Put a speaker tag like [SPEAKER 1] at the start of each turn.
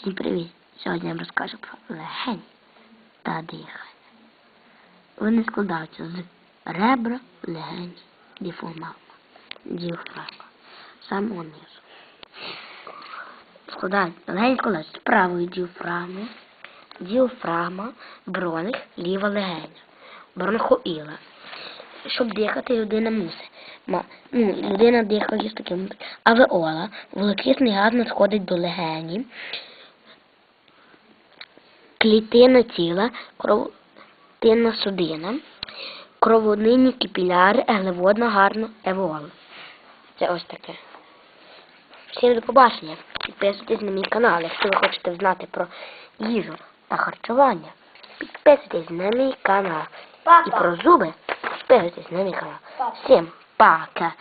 [SPEAKER 1] Всім привіт! Сьогодні я вам розкажу про легені та дихання. Вони складаються з ребра, легені, діфрагма, діафрагма, самого низу. Складають, легені складаються з правої діафрагми, діафрагма, бронх, ліва легеня, бронхоіла. Щоб дихати, людина мусить. Ну, людина дихає з таким авеола, вуглекислий газ надходить до легені, клітина тіла, кровотинна судина, кровонинні капіляри, еглеводна гарна евола. Це ось таке. Всім до побачення. Підписуйтесь на мій канал, якщо ви хочете знати про їжу та харчування. Підписуйтесь на мій канал. І про зуби підписуйтесь на мій канал. Всім пока.